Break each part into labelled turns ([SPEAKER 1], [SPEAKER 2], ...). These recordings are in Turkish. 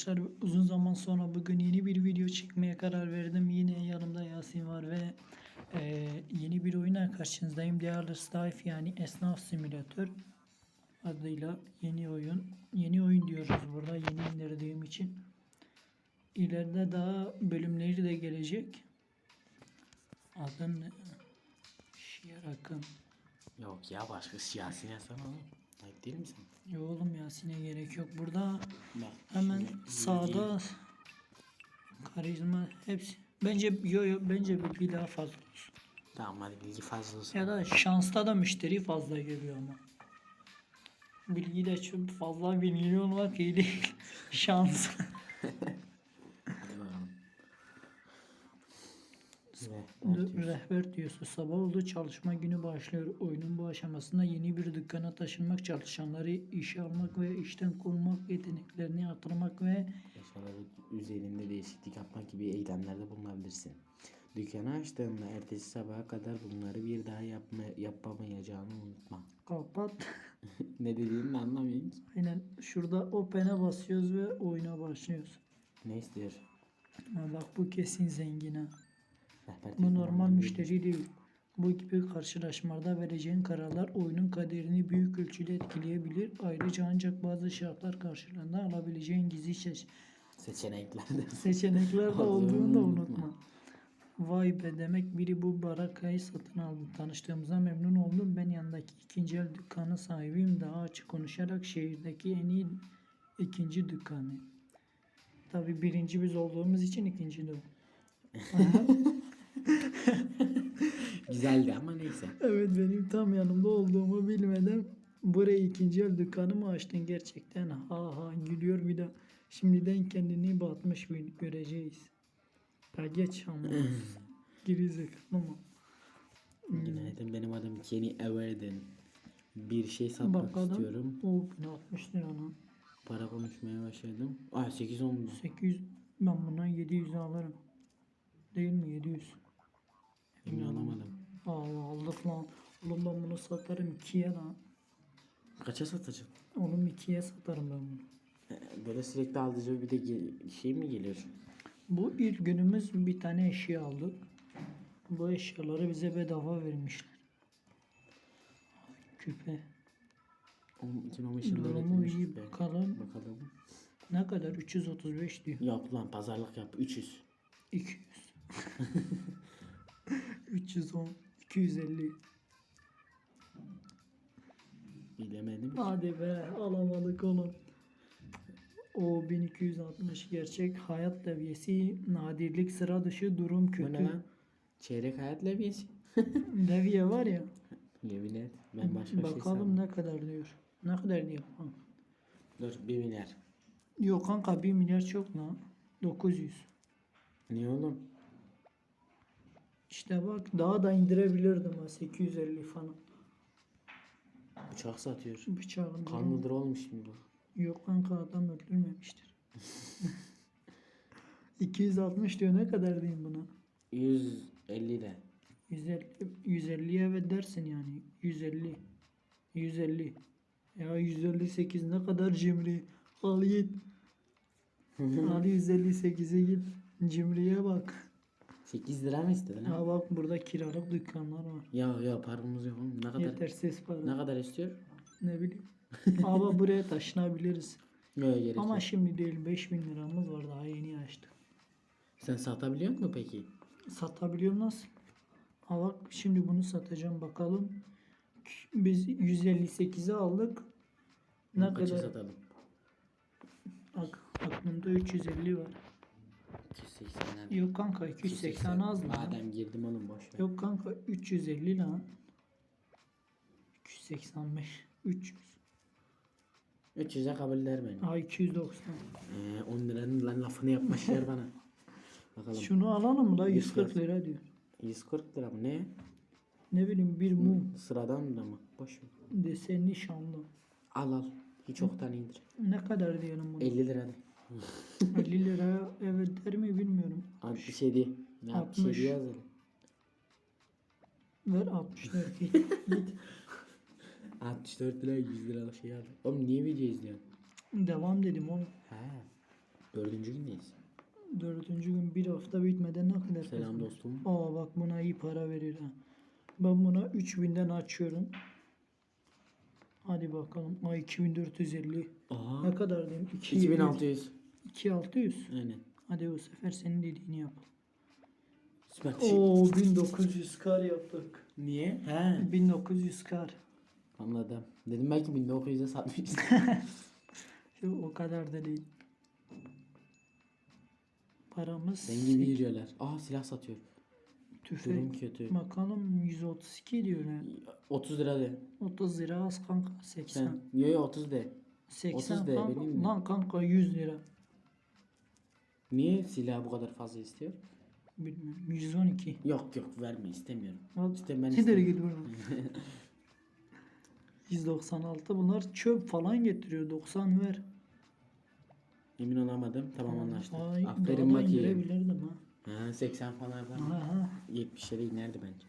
[SPEAKER 1] arkadaşlar uzun zaman sonra bugün yeni bir video çekmeye karar verdim. Yine yanımda Yasin var ve e, yeni bir oyuna karşınızdayım. Değerli Life yani esnaf simülatör adıyla yeni oyun. Yeni oyun diyoruz burada yeni indirdiğim için. İleride daha bölümleri de gelecek. Adın ne? Şiar Akın.
[SPEAKER 2] Yok ya başka siyasi yazsana oğlum. Ayıp değil misin?
[SPEAKER 1] Yo oğlum Yasin'e gerek yok. Burada
[SPEAKER 2] Bak.
[SPEAKER 1] Hemen
[SPEAKER 2] şimdi
[SPEAKER 1] sağda karizma hepsi. Bence yo yo bence bilgi daha fazla olsun.
[SPEAKER 2] Tamam hadi bilgi fazla olsun.
[SPEAKER 1] Ya da şansta da müşteri fazla geliyor ama. Bilgi de çok fazla bilgi olmak iyi değil. Şans.
[SPEAKER 2] Hadi bakalım. Ve
[SPEAKER 1] Dur,
[SPEAKER 2] artıyoruz.
[SPEAKER 1] Rehber diyorsun. Sabah oldu çalışma günü başlıyor. Oyunun bu aşamasında yeni bir dükkana taşınmak, çalışanları işe almak ve işten kovmak, yeteneklerini artırmak ve
[SPEAKER 2] Eşyaları üzerinde değişiklik yapmak gibi eylemlerde bulunabilirsin. Dükkanı açtığında ertesi sabaha kadar bunları bir daha yapma, yapamayacağını unutma.
[SPEAKER 1] kapat.
[SPEAKER 2] ne dediğini anlamıyorum.
[SPEAKER 1] Aynen şurada open'e basıyoruz ve oyuna başlıyoruz.
[SPEAKER 2] Ne istiyor?
[SPEAKER 1] Bak bu kesin zengin ha.
[SPEAKER 2] Rehber
[SPEAKER 1] Bu normal müşteri değil. Bu gibi karşılaşmalarda vereceğin kararlar oyunun kaderini büyük ölçüde etkileyebilir. Ayrıca ancak bazı şartlar karşılığında alabileceğin gizli seç
[SPEAKER 2] seçeneklerden.
[SPEAKER 1] seçenekler de
[SPEAKER 2] Olduğunu
[SPEAKER 1] da
[SPEAKER 2] unutma.
[SPEAKER 1] Vay be demek biri bu barakayı satın aldı. Tanıştığımıza memnun oldum. Ben yanındaki ikinci el dükkanı sahibiyim. Daha açık konuşarak şehirdeki en iyi ikinci dükkanı. Tabi birinci biz olduğumuz için ikinci de.
[SPEAKER 2] Güzeldi ama neyse.
[SPEAKER 1] Evet benim tam yanımda olduğumu bilmeden buraya ikinci el dükkanı mı açtın gerçekten ha ha gülüyor bir de şimdiden kendini batmış bir göreceğiz. Ya geç ama gerizekalı mı?
[SPEAKER 2] Günaydın benim adım Kenny Everden. Bir şey satmak
[SPEAKER 1] Bakalım.
[SPEAKER 2] istiyorum.
[SPEAKER 1] O 1060 lira lan.
[SPEAKER 2] Para konuşmaya başladım. Ay 8 oldu.
[SPEAKER 1] 800 ben buna 700 alırım. Değil mi 700?
[SPEAKER 2] Olamadım.
[SPEAKER 1] Aa aldık lan. Oğlum ben bunu satarım 2'ye lan.
[SPEAKER 2] Kaça satacağım?
[SPEAKER 1] Oğlum 2'ye satarım ben bunu.
[SPEAKER 2] Ee, Böyle sürekli alıcı bir de ge- şey mi geliyor?
[SPEAKER 1] Bu ilk günümüz bir tane eşya aldık. Bu eşyaları bize bedava vermişler. Küpe.
[SPEAKER 2] Oğlum 2015 yılında
[SPEAKER 1] Durumu
[SPEAKER 2] üretilmiş
[SPEAKER 1] iyi
[SPEAKER 2] be.
[SPEAKER 1] bakalım.
[SPEAKER 2] Bakalım.
[SPEAKER 1] Ne kadar? 335 diyor.
[SPEAKER 2] Yap lan pazarlık yap 300.
[SPEAKER 1] 200. 310. 250.
[SPEAKER 2] Bilemedim.
[SPEAKER 1] Hadi be alamadık oğlum. O 1260 gerçek hayat leviyesi nadirlik sıra dışı durum
[SPEAKER 2] Bu ne
[SPEAKER 1] kötü.
[SPEAKER 2] lan? Çeyrek hayat leviyesi.
[SPEAKER 1] Levye var ya.
[SPEAKER 2] Yemin et. Ben başka bir şey
[SPEAKER 1] bakalım
[SPEAKER 2] sandım.
[SPEAKER 1] ne kadar diyor. Ne kadar diyor. Ha.
[SPEAKER 2] Dur 1 milyar.
[SPEAKER 1] Yok kanka 1 milyar çok lan. 900.
[SPEAKER 2] Niye oğlum?
[SPEAKER 1] İşte bak daha da indirebilirdim ha 850 falan.
[SPEAKER 2] Bıçak satıyor.
[SPEAKER 1] Bıçağın
[SPEAKER 2] Kanlıdır oğlum şimdi bu.
[SPEAKER 1] Yok kanka adam öldürmemiştir. 260 diyor ne kadar diyeyim buna?
[SPEAKER 2] 150 de.
[SPEAKER 1] 150 150'ye evet dersin yani. 150. 150. Ya 158 ne kadar cimri. Al git. Al 158'e git. Cimriye bak.
[SPEAKER 2] 8 lira mı istedin ha?
[SPEAKER 1] Ha bak burada kiralık dükkanlar var.
[SPEAKER 2] Ya ya paramız yok oğlum. Ne kadar
[SPEAKER 1] Yetersiz para.
[SPEAKER 2] ne kadar istiyor?
[SPEAKER 1] Ne bileyim. Ama buraya taşınabiliriz.
[SPEAKER 2] Yok gerek
[SPEAKER 1] Ama
[SPEAKER 2] yok.
[SPEAKER 1] şimdi değil 5000 liramız var daha yeni açtık.
[SPEAKER 2] Sen satabiliyor musun peki?
[SPEAKER 1] Satabiliyorum nasıl? Ha bak şimdi bunu satacağım bakalım. Biz 158'e aldık. Ne
[SPEAKER 2] Kaça
[SPEAKER 1] kadar?
[SPEAKER 2] satalım?
[SPEAKER 1] Ak aklımda 350 var.
[SPEAKER 2] 280 hadi.
[SPEAKER 1] Yok kanka 280 az mı?
[SPEAKER 2] Madem girdim oğlum boş ver.
[SPEAKER 1] Yok kanka 350 lan. 285 300
[SPEAKER 2] 300'e kabul eder beni.
[SPEAKER 1] Ha 290
[SPEAKER 2] Ee, 10 liranın lan lafını yapmışlar bana. Bakalım.
[SPEAKER 1] Şunu alalım da 140
[SPEAKER 2] 140.
[SPEAKER 1] lira diyor
[SPEAKER 2] 140 lira mı ne?
[SPEAKER 1] Ne bileyim bir mum
[SPEAKER 2] Sıradan da mı? Boş ver.
[SPEAKER 1] desenli şamlı
[SPEAKER 2] Al al. Hiç oktan indir.
[SPEAKER 1] Ne kadar diyelim bunu
[SPEAKER 2] 50 lira de.
[SPEAKER 1] 50 liraya evet der mi bilmiyorum
[SPEAKER 2] 67. Ne 67
[SPEAKER 1] 60.
[SPEAKER 2] yazalım.
[SPEAKER 1] Ver 64 git git
[SPEAKER 2] 64 lira 100 lira şey al. Oğlum niye video izliyorsun?
[SPEAKER 1] Devam dedim oğlum
[SPEAKER 2] He. Dördüncü gündeyiz.
[SPEAKER 1] Dördüncü gün bir hafta bitmeden ne kadar
[SPEAKER 2] Selam
[SPEAKER 1] kazanır?
[SPEAKER 2] dostum.
[SPEAKER 1] Aa bak buna iyi para verir ha. Ben buna 3000'den açıyorum. Hadi bakalım. Ay 2450.
[SPEAKER 2] Aa.
[SPEAKER 1] Ne kadar diyeyim? 2,
[SPEAKER 2] 2600.
[SPEAKER 1] 2600.
[SPEAKER 2] Aynen.
[SPEAKER 1] Hadi bu sefer senin dediğini yap.
[SPEAKER 2] Süper.
[SPEAKER 1] Oo 1900 kar yaptık.
[SPEAKER 2] Niye? He.
[SPEAKER 1] 1900 kar.
[SPEAKER 2] Anladım. Dedim belki 1900'e satmışız.
[SPEAKER 1] Şu o kadar da değil. Paramız
[SPEAKER 2] Sen gibi yürüyorlar. Aa silah satıyor. Durum
[SPEAKER 1] tüfek.
[SPEAKER 2] kötü.
[SPEAKER 1] Bakalım 132 diyor yani.
[SPEAKER 2] 30 lira de.
[SPEAKER 1] 30 lira az kanka 80.
[SPEAKER 2] Sen. Yo yo 30 de.
[SPEAKER 1] 80
[SPEAKER 2] 30 de,
[SPEAKER 1] kanka.
[SPEAKER 2] benim?
[SPEAKER 1] Lan kanka 100 lira.
[SPEAKER 2] Niye silah bu kadar fazla istiyor?
[SPEAKER 1] Bilmiyorum. 112.
[SPEAKER 2] Yok yok verme istemiyorum.
[SPEAKER 1] Al.
[SPEAKER 2] İşte ben
[SPEAKER 1] Gider
[SPEAKER 2] istemiyorum.
[SPEAKER 1] buradan. 196 bunlar çöp falan getiriyor. 90 ver.
[SPEAKER 2] Emin olamadım. Tamam anlaştık.
[SPEAKER 1] Ay,
[SPEAKER 2] Aferin
[SPEAKER 1] da
[SPEAKER 2] bakayım.
[SPEAKER 1] indirebilirdim ha.
[SPEAKER 2] Ha 80 falan yapar.
[SPEAKER 1] Aha.
[SPEAKER 2] 70'lere inerdi bence.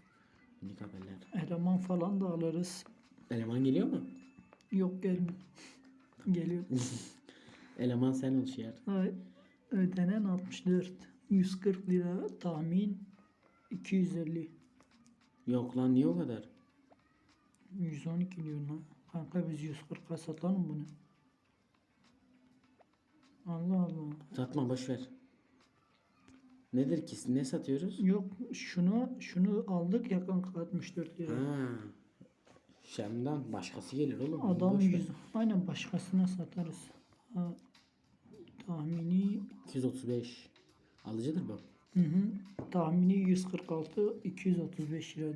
[SPEAKER 2] Minik haberler.
[SPEAKER 1] Eleman falan da alırız.
[SPEAKER 2] Eleman geliyor mu?
[SPEAKER 1] Yok gelmiyor. Geliyor.
[SPEAKER 2] Eleman sen ol şiar.
[SPEAKER 1] Ay, ödenen 64. 140 lira tahmin 250.
[SPEAKER 2] Yok lan niye o kadar?
[SPEAKER 1] 112 diyor lan. Kanka biz 140'a satalım bunu. Allah Allah.
[SPEAKER 2] Satma boş ver. Nedir ki? Ne satıyoruz?
[SPEAKER 1] Yok şunu şunu aldık ya kanka 64 lira.
[SPEAKER 2] Ha. Şam'dan başkası gelir oğlum.
[SPEAKER 1] Adam
[SPEAKER 2] boş ver.
[SPEAKER 1] 100. Aynen başkasına satarız. Ha,
[SPEAKER 2] 235. Alıcıdır bu.
[SPEAKER 1] hı hı, tahmini 146 235 lira diyor.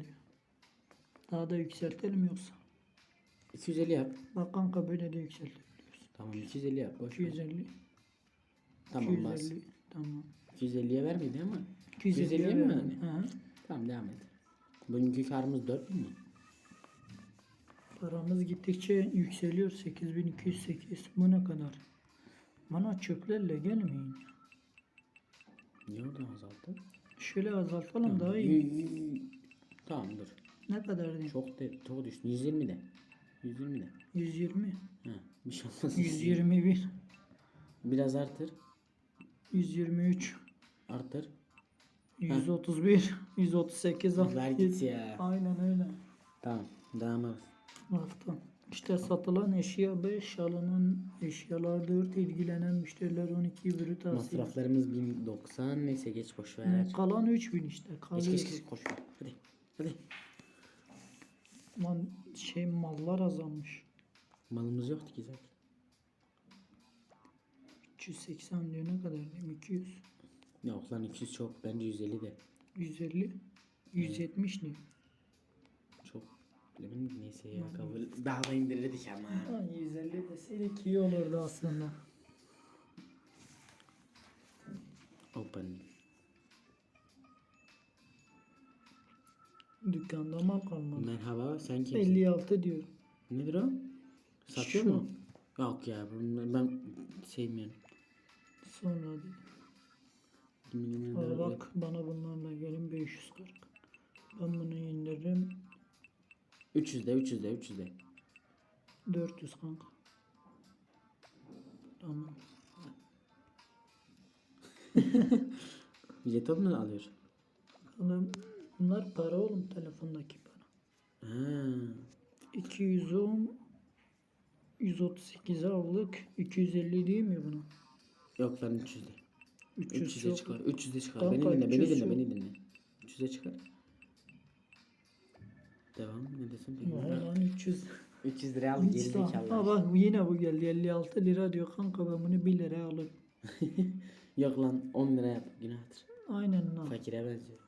[SPEAKER 1] Daha da yükseltelim yoksa.
[SPEAKER 2] 250 yap.
[SPEAKER 1] Bak kanka böyle de yükseltebiliyoruz.
[SPEAKER 2] Tamam 250 yap. Boş ver.
[SPEAKER 1] 250
[SPEAKER 2] Tamam bas.
[SPEAKER 1] 250 tamam.
[SPEAKER 2] 250'ye vermedi ama.
[SPEAKER 1] 250
[SPEAKER 2] 250'ye mi
[SPEAKER 1] verdim.
[SPEAKER 2] yani?
[SPEAKER 1] Hı hı.
[SPEAKER 2] Tamam devam et. Bugünkü karımız 4000 mi?
[SPEAKER 1] Paramız gittikçe yükseliyor. 8208. Bu ne kadar? Bana çöplerle gelmeyin.
[SPEAKER 2] Niye oradan azalttı?
[SPEAKER 1] Şöyle azaltalım daha iyi.
[SPEAKER 2] Tamam dur.
[SPEAKER 1] Ne kadar diyeyim?
[SPEAKER 2] Çok de, çok düştü. 120 de. 120 de.
[SPEAKER 1] 120.
[SPEAKER 2] Ha, bir şey olmaz.
[SPEAKER 1] 121.
[SPEAKER 2] Biraz artır.
[SPEAKER 1] 123.
[SPEAKER 2] Arttır.
[SPEAKER 1] 131. 138. al.
[SPEAKER 2] Ver git ya.
[SPEAKER 1] Aynen öyle.
[SPEAKER 2] Tamam. Devam et.
[SPEAKER 1] Hafta. İşte satılan eşya 5, alınan eşyalar 4, ilgilenen müşteriler 12 brüt tahsil.
[SPEAKER 2] Masraflarımız 1090. Neyse geç boş ver.
[SPEAKER 1] Hı, Kalan 3000 işte.
[SPEAKER 2] Geç
[SPEAKER 1] Kalıyor.
[SPEAKER 2] geç geç koş. ver. Hadi. Hadi.
[SPEAKER 1] Lan şey mallar azalmış.
[SPEAKER 2] Malımız yoktu ki zaten.
[SPEAKER 1] 380 diyor ne kadar diyeyim 200.
[SPEAKER 2] Yok lan 200 çok. Bence 150 de.
[SPEAKER 1] 150. 170 diyor.
[SPEAKER 2] Bilemedim neyse ya kabul. Daha da indirirdik ama.
[SPEAKER 1] Ha, 150 deseydik iyi olurdu aslında.
[SPEAKER 2] Open.
[SPEAKER 1] Dükkanda mal kalmadı.
[SPEAKER 2] Merhaba sen kimsin?
[SPEAKER 1] 56 diyor.
[SPEAKER 2] Nedir o? Satıyor
[SPEAKER 1] Şu.
[SPEAKER 2] mu? Yok ya ben sevmiyorum.
[SPEAKER 1] Sonra. Aa, bak bana bunlarla gelin 540. Ben bunu indiririm
[SPEAKER 2] 300 de 300 de 300 de.
[SPEAKER 1] 400 kanka. Tamam.
[SPEAKER 2] Jeton mu alıyor?
[SPEAKER 1] Bakalım. Bunlar para oğlum telefondaki para.
[SPEAKER 2] Ha.
[SPEAKER 1] 210 138'e aldık. 250 değil mi buna?
[SPEAKER 2] Yok lan 300 de.
[SPEAKER 1] 300
[SPEAKER 2] 300'e
[SPEAKER 1] çok.
[SPEAKER 2] çıkar. 300'e çıkar.
[SPEAKER 1] Kanka,
[SPEAKER 2] beni dinle, beni
[SPEAKER 1] 300
[SPEAKER 2] dinle, beni dinle. 300'e çıkar. Devam ne desin
[SPEAKER 1] lan 300.
[SPEAKER 2] 300 liraya al
[SPEAKER 1] Hiç
[SPEAKER 2] geri
[SPEAKER 1] daha-
[SPEAKER 2] zekalı.
[SPEAKER 1] Bak yine bu geldi 56 lira diyor kanka ben bunu 1 liraya alırım.
[SPEAKER 2] Yok lan 10 lira yap günahtır.
[SPEAKER 1] Aynen lan.
[SPEAKER 2] Fakire benziyor.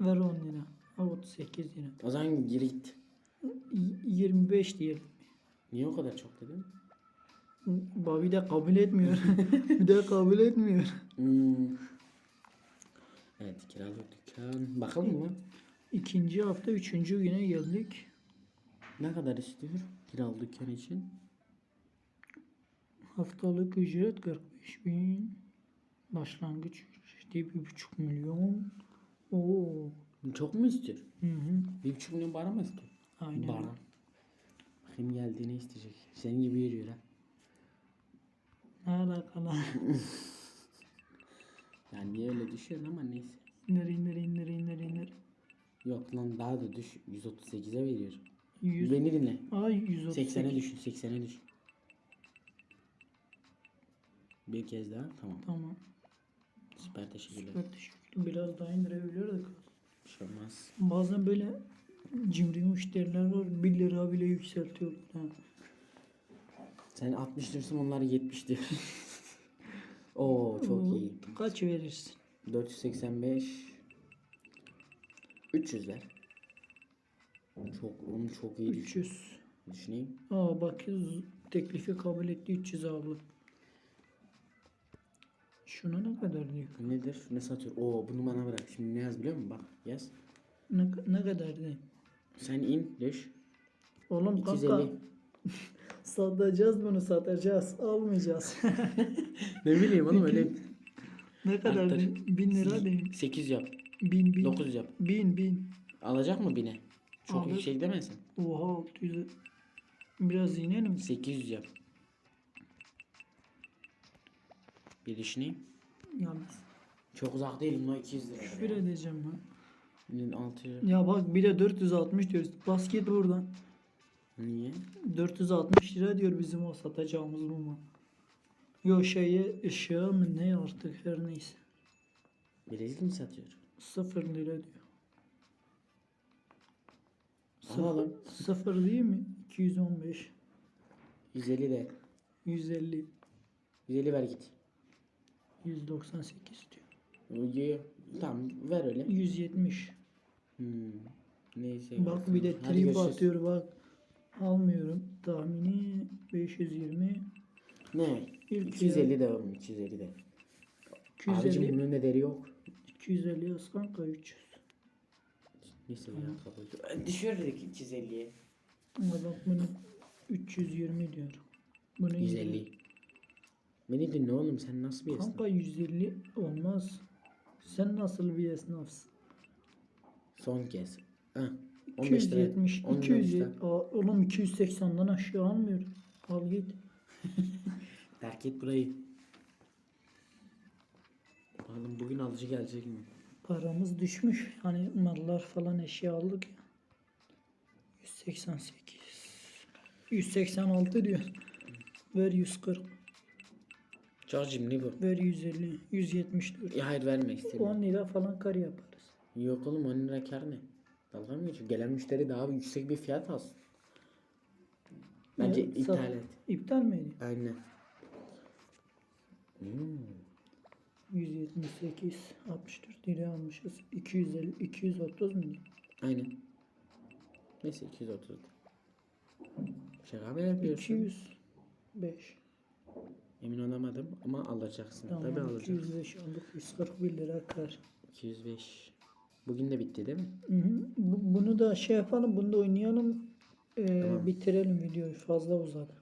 [SPEAKER 1] Ver 10 lira. Ha 38 lira.
[SPEAKER 2] O zaman geri git.
[SPEAKER 1] Y- 25 diyelim.
[SPEAKER 2] Niye o kadar çok dedin?
[SPEAKER 1] Babi de kabul etmiyor. bir de kabul etmiyor.
[SPEAKER 2] Hmm. Evet kiralık dükkan. Bakalım mı?
[SPEAKER 1] İkinci hafta üçüncü güne geldik.
[SPEAKER 2] Ne kadar istiyor kiralık dükkan için?
[SPEAKER 1] Haftalık ücret 45 bin. Başlangıç ücreti 1,5 milyon. Oo.
[SPEAKER 2] Çok mu istiyor?
[SPEAKER 1] Hı hı.
[SPEAKER 2] Bir buçuk milyon para mı istiyor?
[SPEAKER 1] Aynen.
[SPEAKER 2] Bara. Bakayım geldiğini isteyecek. Senin gibi yürüyor ha.
[SPEAKER 1] Alakalı.
[SPEAKER 2] Yani niye öyle düşüyorsun ama neyse.
[SPEAKER 1] indir indir indir indir indir.
[SPEAKER 2] Yok lan daha da düş. 138'e veriyor.
[SPEAKER 1] 100.
[SPEAKER 2] Beni dinle.
[SPEAKER 1] Ay 138.
[SPEAKER 2] 80'e düşün. 80'e düşün. Bir kez daha. Tamam.
[SPEAKER 1] Tamam.
[SPEAKER 2] Süper teşekkürler.
[SPEAKER 1] Süper teşekkür. Biraz daha indirebiliyorduk.
[SPEAKER 2] Bir şey olmaz.
[SPEAKER 1] Bazen böyle cimri müşteriler var. 1 lira bile yükseltiyorlar. Ha.
[SPEAKER 2] Sen 60 diyorsun onlar 70 diyor. Oo çok iyi.
[SPEAKER 1] Kaç verirsin?
[SPEAKER 2] 485 300 ver. Çok onu çok iyi düşün.
[SPEAKER 1] 300.
[SPEAKER 2] Düşüneyim.
[SPEAKER 1] Aa bak teklifi kabul etti 300 abla. Şuna ne kadar diyor?
[SPEAKER 2] Nedir? Ne satıyor? Oo bunu bana bırak. Şimdi ne yaz biliyor musun? Bak yaz.
[SPEAKER 1] Ne, ne kadar diyor?
[SPEAKER 2] Sen in düş.
[SPEAKER 1] Oğlum kanka
[SPEAKER 2] 250.
[SPEAKER 1] satacağız bunu satacağız. Almayacağız.
[SPEAKER 2] Ne bileyim oğlum öyle
[SPEAKER 1] ne kadar? 1000 lira değil.
[SPEAKER 2] 8 yap.
[SPEAKER 1] 1000 1000.
[SPEAKER 2] 900 yap.
[SPEAKER 1] 1000 1000.
[SPEAKER 2] Alacak mı bine? Çok
[SPEAKER 1] Alır.
[SPEAKER 2] yüksek demesin.
[SPEAKER 1] Oha 600. Biraz inelim.
[SPEAKER 2] 800 yap. Bir düşüneyim.
[SPEAKER 1] Yalnız.
[SPEAKER 2] Çok uzak değil mi? 200 lira.
[SPEAKER 1] Küfür edeceğim ha.
[SPEAKER 2] Binin 600
[SPEAKER 1] Ya bak bir de 460 diyoruz. Basket buradan.
[SPEAKER 2] Niye?
[SPEAKER 1] 460 lira diyor bizim o satacağımız muma. Yo şeye ışığa mı ne artık her neyse.
[SPEAKER 2] Bilezik mi satıyor?
[SPEAKER 1] 0 lira diyor.
[SPEAKER 2] Alalım.
[SPEAKER 1] 0 değil mi? 215.
[SPEAKER 2] 150 de.
[SPEAKER 1] 150.
[SPEAKER 2] 150 ver git.
[SPEAKER 1] 198 diyor.
[SPEAKER 2] Uyu. Tamam ver öyle.
[SPEAKER 1] 170.
[SPEAKER 2] Hmm. Neyse.
[SPEAKER 1] Bak bir de
[SPEAKER 2] Hadi
[SPEAKER 1] trip
[SPEAKER 2] görüşürüz.
[SPEAKER 1] atıyor bak. Almıyorum. Tahmini 520.
[SPEAKER 2] Ne?
[SPEAKER 1] İlk
[SPEAKER 2] 250 de oğlum 250 de. Abicim
[SPEAKER 1] 250.
[SPEAKER 2] bunun ederi yok.
[SPEAKER 1] 250 yaz kanka 300.
[SPEAKER 2] Neyse ya kabul. Düşürdük 250'ye.
[SPEAKER 1] Ama bak bunu 320 diyor. Bunu
[SPEAKER 2] 150. Beni dinle oğlum sen nasıl bir esnaf?
[SPEAKER 1] Kanka 150 olmaz. Sen nasıl bir esnafsın?
[SPEAKER 2] Son kez. Heh. 15 lira.
[SPEAKER 1] 270,
[SPEAKER 2] 10 lira
[SPEAKER 1] 200,
[SPEAKER 2] işte.
[SPEAKER 1] Aa, oğlum 280'den aşağı almıyorum. Al git.
[SPEAKER 2] Terk et burayı. Bakalım bugün alıcı gelecek mi?
[SPEAKER 1] Paramız düşmüş. Hani mallar falan eşya aldık ya. 188. 186 diyor. Ver 140.
[SPEAKER 2] Çok cimri bu.
[SPEAKER 1] Ver 150. 174.
[SPEAKER 2] Ya hayır verme
[SPEAKER 1] 10
[SPEAKER 2] istemiyorum.
[SPEAKER 1] lira falan kar yaparız.
[SPEAKER 2] Yok oğlum 10 lira kar ne? Dalga mı geçiyor? Gelen müşteri daha yüksek bir fiyat alsın. Bence
[SPEAKER 1] Ya,
[SPEAKER 2] iptal et.
[SPEAKER 1] İptal mi ediyor?
[SPEAKER 2] Aynen. Hmm.
[SPEAKER 1] 178. 64 lira almışız. 250. 230 mu?
[SPEAKER 2] Aynen. Neyse 230. Şaka mı yapıyorsun?
[SPEAKER 1] 205.
[SPEAKER 2] Emin olamadım ama alacaksın.
[SPEAKER 1] Tamam
[SPEAKER 2] Tabii alacaksın.
[SPEAKER 1] 205 aldık 141 lira kar.
[SPEAKER 2] 205. Bugün de bitti değil mi?
[SPEAKER 1] Hı hı. Bu- bunu da şey yapalım bunu da oynayalım. Ee,
[SPEAKER 2] Tamam.
[SPEAKER 1] Bitirelim videoyu fazla uzadı.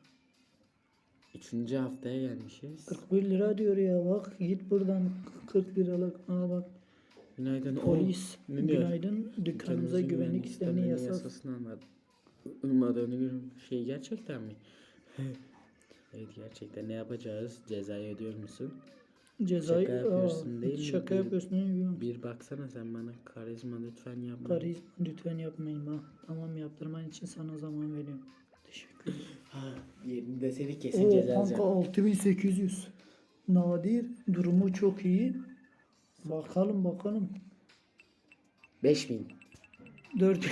[SPEAKER 2] Üçüncü haftaya gelmişiz.
[SPEAKER 1] 41 lira diyor ya bak git buradan 40 liralık aa bak
[SPEAKER 2] Günaydın.
[SPEAKER 1] polis
[SPEAKER 2] ne diyor?
[SPEAKER 1] günaydın dükkanımıza güvenlik
[SPEAKER 2] yasasını anladım. Ummadığını görüyorum. Şey gerçekten mi? evet gerçekten ne yapacağız? Cezayı ödüyor musun?
[SPEAKER 1] Cezayı
[SPEAKER 2] Şaka yapıyorsun
[SPEAKER 1] aa,
[SPEAKER 2] değil mi?
[SPEAKER 1] Şaka
[SPEAKER 2] Bir-
[SPEAKER 1] yapıyorsun mi?
[SPEAKER 2] Bir baksana sen bana karizma lütfen yapma.
[SPEAKER 1] Karizma lütfen yapmayın ha. Tamam yaptırman için sana zaman veriyorum.
[SPEAKER 2] Ha, yerinde seni kesin
[SPEAKER 1] Oo
[SPEAKER 2] ceza
[SPEAKER 1] kanka
[SPEAKER 2] yazacağım.
[SPEAKER 1] 6800. Nadir. Durumu çok iyi. Bakalım bakalım.
[SPEAKER 2] 5000.
[SPEAKER 1] 4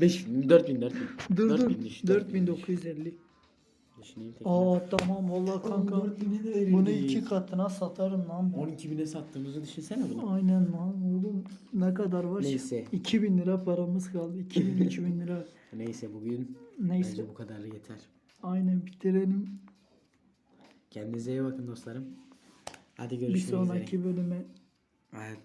[SPEAKER 2] 5000, 4000, 4000.
[SPEAKER 1] dur
[SPEAKER 2] 4000
[SPEAKER 1] dur.
[SPEAKER 2] düş,
[SPEAKER 1] 4950.
[SPEAKER 2] Düşüneyim tekrar.
[SPEAKER 1] Aa tamam valla kanka.
[SPEAKER 2] 4000'e de verirdik.
[SPEAKER 1] Bunu iki katına satarım lan ben.
[SPEAKER 2] 12 bine sattığımızı düşünsene bunu.
[SPEAKER 1] Aynen lan oğlum. Ne kadar var?
[SPEAKER 2] Neyse.
[SPEAKER 1] 2000 lira paramız kaldı. 2000 3000 lira.
[SPEAKER 2] Neyse bugün
[SPEAKER 1] Neyse.
[SPEAKER 2] bence bu kadar yeter.
[SPEAKER 1] Aynen bitirelim.
[SPEAKER 2] Kendinize iyi bakın dostlarım. Hadi
[SPEAKER 1] Bir
[SPEAKER 2] görüşmek üzere.
[SPEAKER 1] sonraki bölüme
[SPEAKER 2] Evet.